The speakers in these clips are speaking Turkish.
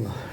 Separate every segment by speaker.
Speaker 1: Allah.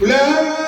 Speaker 2: Love.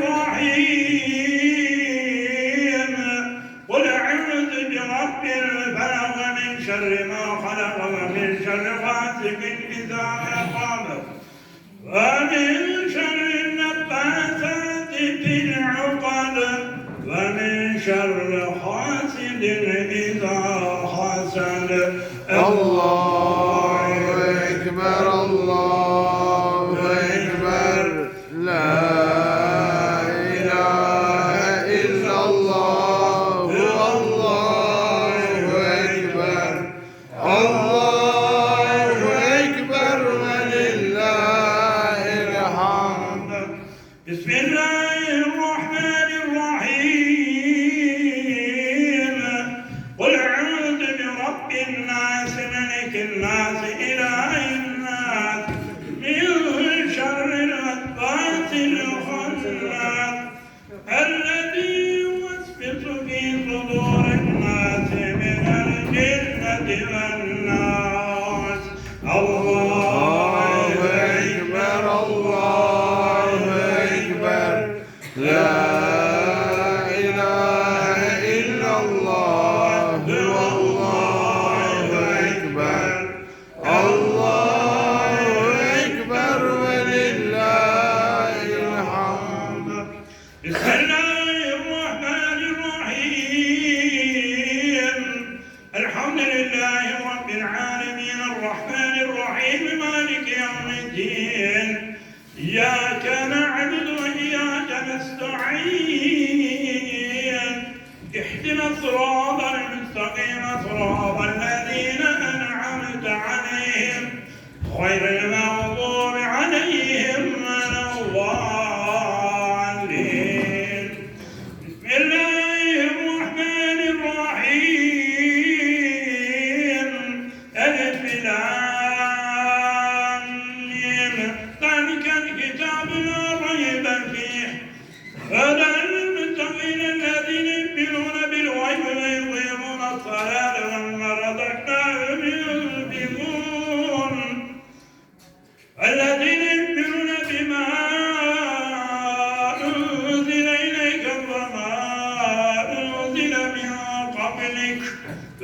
Speaker 2: is headed out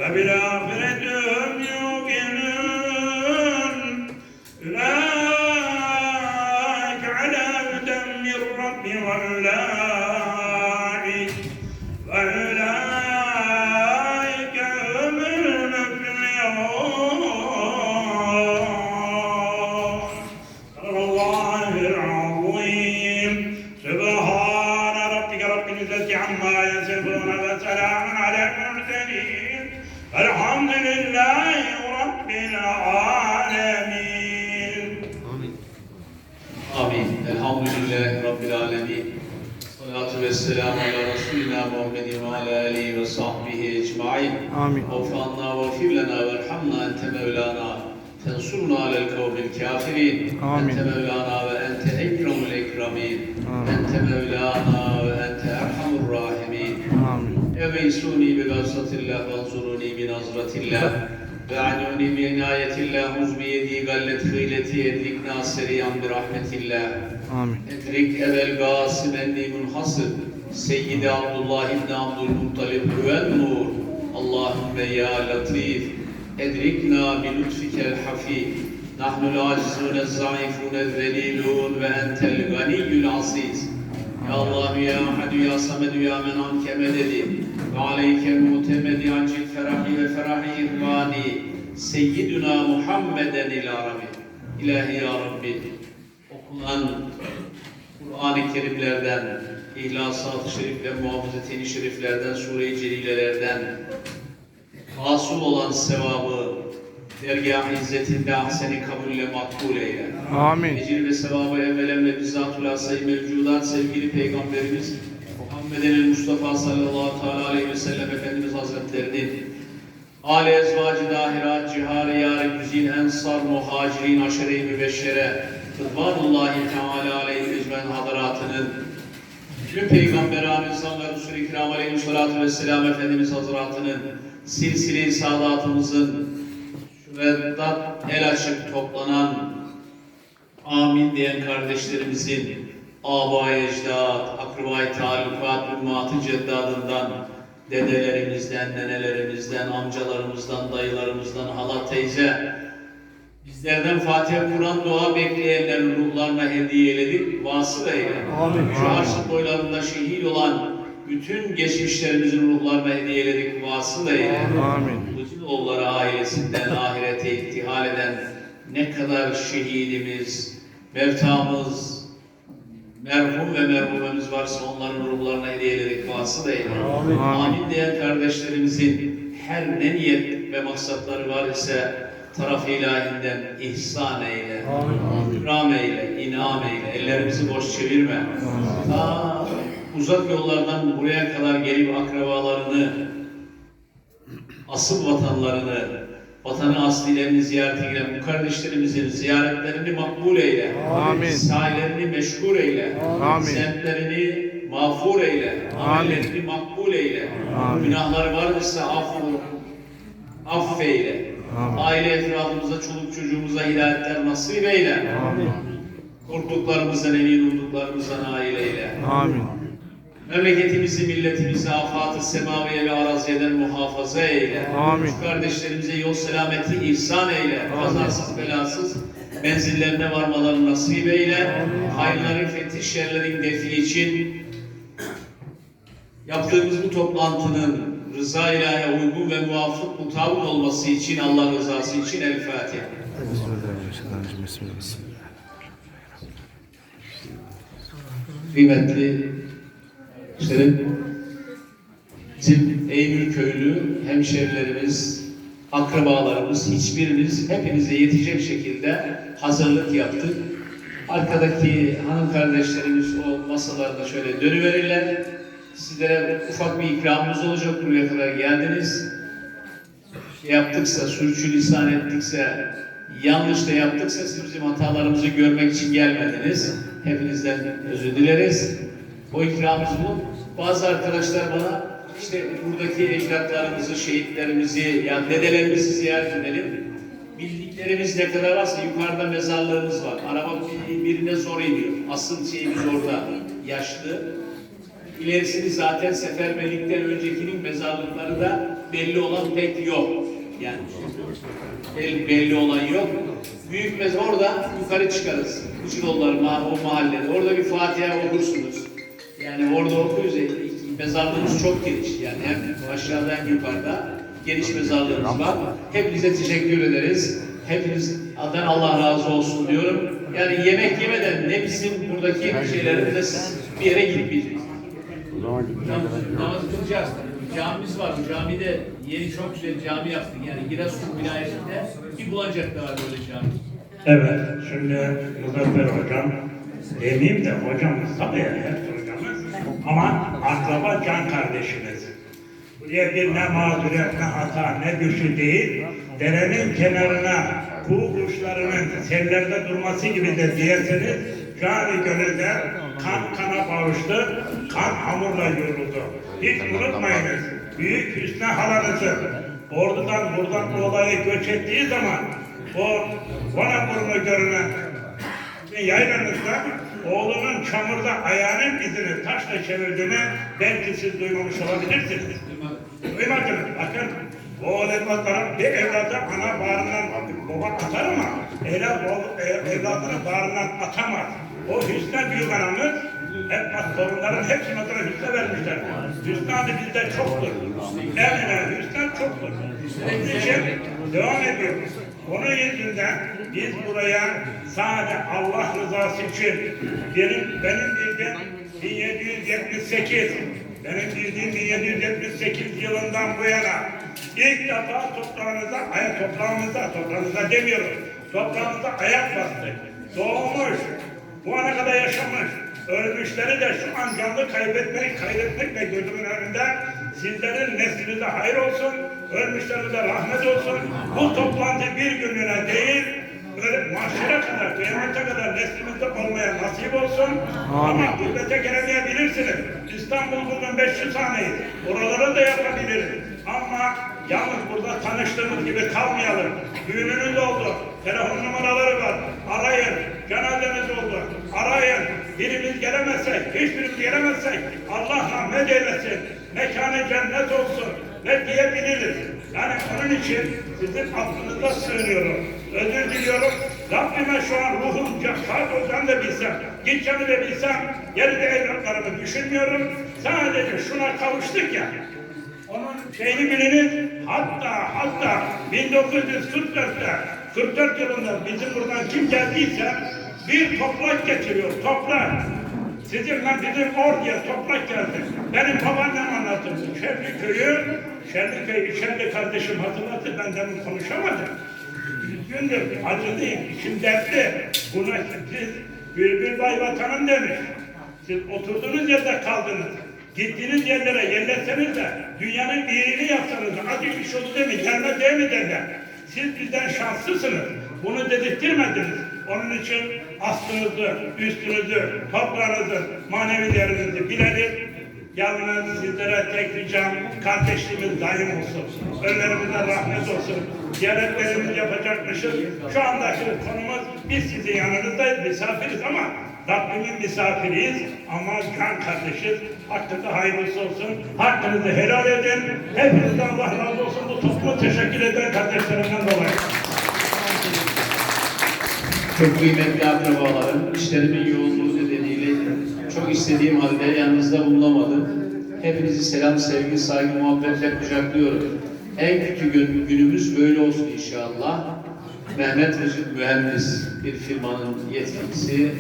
Speaker 2: وبالآخرة يوقنون أولئك على هدى من ربهم وأولئك وأولئك هم المفلحون. صدق الله العظيم. سبحان ربك رب العزة عما يصفون وسلام على المرسلين. Elhamdülillahi Rabbil alemin. Amin.
Speaker 3: Amin. Elhamdülillahi Rabbil alemin. Salatu ve selamu ala Resulina Muhammedin ve ala alihi ve sahbihi ve firlena ve elhamna ente mevlana. Tensurna alel kavmil kafirin.
Speaker 1: Amin.
Speaker 3: Ve ente ekremul ekremin. Ente mevlana ve ente
Speaker 1: Amin.
Speaker 3: Eveysuni bi gazzatillah ve anzuruni bi nazratillah ve anuni bi inayetillah uzbi yedi gallet hıyleti edrikna seriyan bi rahmetillah
Speaker 1: Amin.
Speaker 3: edrik evel gasim enni munhasır Seyyidi Abdullah ibn Abdülmuttalib huvel nur Allahümme ya latif edrikna bi lütfikel hafif acizune zayıfune zelilun ve entel ganiyyül aziz Ya Allah ya Ahad ya Samed ya men anke mededi ve aleyke mutemedi acil ferahi ve ferahi ihvani Seyyiduna Muhammeden ila Rabbi İlahi ya Rabbi okunan Kur'an-ı Kerimlerden, İhlasat-ı Şerif ve Muhafazet-i Şeriflerden, Sure-i Celilelerden hasıl olan sevabı dergâh-ı izzetinde ahseni kabulle makbul eyle.
Speaker 1: Amin.
Speaker 3: Ecir ve sevabı evvelen ve bizzat-ül asayı mevcudat sevgili Peygamberimiz Muhammed'in Mustafa sallallahu aleyhi ve sellem Efendimiz Hazretlerinin Ali ezvacı dahirat, cihari yâri güzin, ensar, muhacirin, aşere-i mübeşşere, Rıdvanullahi Teala aleyhi ecmen hadaratının, bütün Peygamber-i Azam ve Resul-i İkram aleyhissalatu vesselam Efendimiz Hazretlerinin, silsile-i saadatımızın, şu reddat el açıp toplanan, amin diyen kardeşlerimizin, aba ecdat, akribay talukat, ümmatı ceddadından, dedelerimizden, nenelerimizden, amcalarımızdan, dayılarımızdan, hala teyze, bizlerden Fatiha Kur'an dua bekleyenlerin ruhlarına hediye eyledik, vasıl eyle.
Speaker 1: Amin.
Speaker 3: Şu arşın boylarında şehit olan bütün geçmişlerimizin ruhlarına hediye eyledik, vasıl eyle.
Speaker 1: Amin.
Speaker 3: Bütün oğulları ailesinden ahirete ihtihal eden ne kadar şehidimiz, mevtamız, merhum ve merhumemiz varsa onların ruhlarına hediyeleri vasıl eyle.
Speaker 1: Amin.
Speaker 3: Amin diyen kardeşlerimizin her ne niyet ve maksatları var ise taraf ilahinden ihsan eyle.
Speaker 1: Amin.
Speaker 3: İkram eyle, inam eyle, ellerimizi boş çevirme. Ta uzak yollardan buraya kadar gelip akrabalarını, asıl vatanlarını, vatanı aslilerini ziyarete gelen bu kardeşlerimizin ziyaretlerini makbul eyle.
Speaker 4: Amin.
Speaker 3: Sahillerini meşgul eyle.
Speaker 4: Amin.
Speaker 3: Semtlerini mağfur eyle. Amellerini makbul eyle.
Speaker 4: Amin.
Speaker 3: Günahları varsa affı, affeyle.
Speaker 4: Amin.
Speaker 3: Aile efradımıza, çoluk çocuğumuza hidayetler nasip eyle.
Speaker 4: Amin.
Speaker 3: Korktuklarımızdan emin olduklarımızdan nail eyle.
Speaker 4: Amin.
Speaker 3: Memleketimizi, milletimizi afat-ı semaviye ve araziyeden muhafaza eyle.
Speaker 4: Amin.
Speaker 3: Şu kardeşlerimize yol selameti ihsan eyle. Kazasız belasız menzillerine varmalarını nasip eyle. Hayırların fethi şerlerin defi için yaptığımız bu toplantının rıza ilahe uygun ve muvafık mutabık olması için Allah rızası için El Fatiha.
Speaker 4: Bismillahirrahmanirrahim. Bismillah.
Speaker 3: kıymetli işte bizim Eymür köylü hemşerilerimiz, akrabalarımız, hiçbirimiz hepinize yetecek şekilde hazırlık yaptık. Arkadaki hanım kardeşlerimiz o masalarda şöyle dönüverirler. Sizlere ufak bir ikramımız olacak buraya kadar geldiniz. Şey yaptıksa, sürçülisan ettikse, yanlış da yaptıksa siz bizim hatalarımızı görmek için gelmediniz. Hepinizden özür dileriz. O ikramımız bu. Bazı arkadaşlar bana işte buradaki ecdatlarımızı, şehitlerimizi, yani dedelerimizi ziyaret edelim. Bildiklerimiz ne kadar varsa yukarıda mezarlığımız var. Araba bir- birine zor iniyor. Asıl şeyimiz orada. Yaşlı. İlerisini zaten seferberlikten öncekinin mezarlıkları da belli olan pek yok. Yani belli, belli olan yok. Büyük mezar orada yukarı çıkarız. Uçurollar o mahallede. Orada bir Fatiha okursunuz. Yani orada okuyoruz. Mezarlığımız çok geniş. Yani hem aşağıda hem yukarıda geniş mezarlığımız var. Hepinize teşekkür ederiz. Hepinizden Allah razı olsun diyorum. Yani yemek yemeden ne bizim buradaki şeylerimiz bir yere gitmeyeceğiz. Nam- Namaz kılacağız. Camimiz var. Bu camide yeni çok güzel cami yaptık. Yani Giresun vilayetinde bir bulacak daha böyle cami.
Speaker 2: Evet, şimdi Muzaffer Hocam, demeyeyim de hocamız tabii hocamız ama akraba can kardeşimiz. Buraya bir ne mağduriyet, ne hata, ne güçlü değil, derenin kenarına kuğu kuşlarının sellerde durması gibi de diyesiniz, cani gönülde kan kana bağıştı, kan hamurla yoğruldu. Hiç unutmayınız, büyük Hüsnü halanızı ordudan buradan bu göç ettiği zaman o bana burnu görünen yaylanızda oğlunun çamurda ayağının izini taşla çevirdiğini belki siz duymamış olabilirsiniz. Duymadınız. Bakın oğul evlatların bir evladı ana bağrından baba atar ama evlat, oğul- e- evladını bağrından atamaz. O Hüsnü büyük anamız hep bak torunların hepsine adına Hüsnü vermişler. Hüsnü adı bizde çoktur. Emine Hüsnü çoktur. Onun için devam ediyoruz. Onun yüzünden biz buraya sadece Allah rızası için benim, benim bildiğim 1778 benim bildiğim 1778 yılından bu yana ilk defa toprağınıza, ay toprağımıza, toprağınıza demiyorum, toprağımıza ayak bastık. Doğmuş, bu ana kadar yaşamış, ölmüşleri de şu an canlı kaybetmek, kaybetmekle gözümün önünde sizlerin neslinize hayır olsun, ölmüşlerinize rahmet olsun. Bu toplantı bir günlüğüne değil, böyle mahşere kadar, kıyamete kadar neslimizde olmaya nasip olsun. Ama gurbete gelemeyebilirsiniz. İstanbul bugün 500 haneyiz. Oraları da yapabiliriz. Ama yalnız burada tanıştığımız gibi kalmayalım. Düğününüz oldu. Telefon numaraları var. Arayın. Cenazeniz oldu. Arayın. Birimiz gelemezsek, hiçbirimiz gelemezsek Allah rahmet eylesin. Mekanı cennet olsun. Ne diyebiliriz? Yani onun için sizin aklınıza sığınıyorum. Özür diliyorum. Rabbime şu an ruhum sağ olacağını da bilsem, gideceğimi de bilsem, geride evlatlarımı düşünmüyorum. Sadece şuna kavuştuk ya. Onun şeyini biliniz, Hatta hatta 1944'te 44 yılında bizim buradan kim geldiyse bir toprak getiriyor, toprak. Sizinle bizim orduya toprak geldi. Benim babaannem anlatırdı. Şerli köyü, Şerli köyü, Şerli kardeşim hatırlattı. Ben demin konuşamadım. Üzgündür, acılıyım, içim dertli. Buna siz Bülbül Bay Vatanım demiş. Siz oturduğunuz yerde kaldınız. Gittiğiniz yerlere yerleşseniz de dünyanın iyiliğini yapsanız acı bir şey oldu değil mi? Gelmez değil mi derler. Siz bizden şanslısınız. Bunu dedirttirmediniz. Onun için aslınızı, üstünüzü, toprağınızı, manevi değerinizi bilelim. Yalnız sizlere tek ricam kardeşliğimiz daim olsun. Ölülerimize rahmet olsun. Ziyaretlerimizi yapacakmışız. Şu andaki konumuz biz sizin yanınızdayız, misafiriz ama Rabbimin misafiriyiz ama can kardeşiz. Hakkınızda hayırlısı olsun. Hakkınızı helal edin. Hepinizden Allah razı olsun. Bu topluma teşekkür eden kardeşlerimden dolayı.
Speaker 3: Çok kıymetli akrabalarım, işlerimin yoğunluğu nedeniyle çok istediğim halde yanınızda bulunamadım. Hepinizi selam, sevgi, saygı, muhabbetle kucaklıyorum. En kötü gün, günümüz böyle olsun inşallah. Mehmet Rıcık Mühendis bir firmanın yetkilisi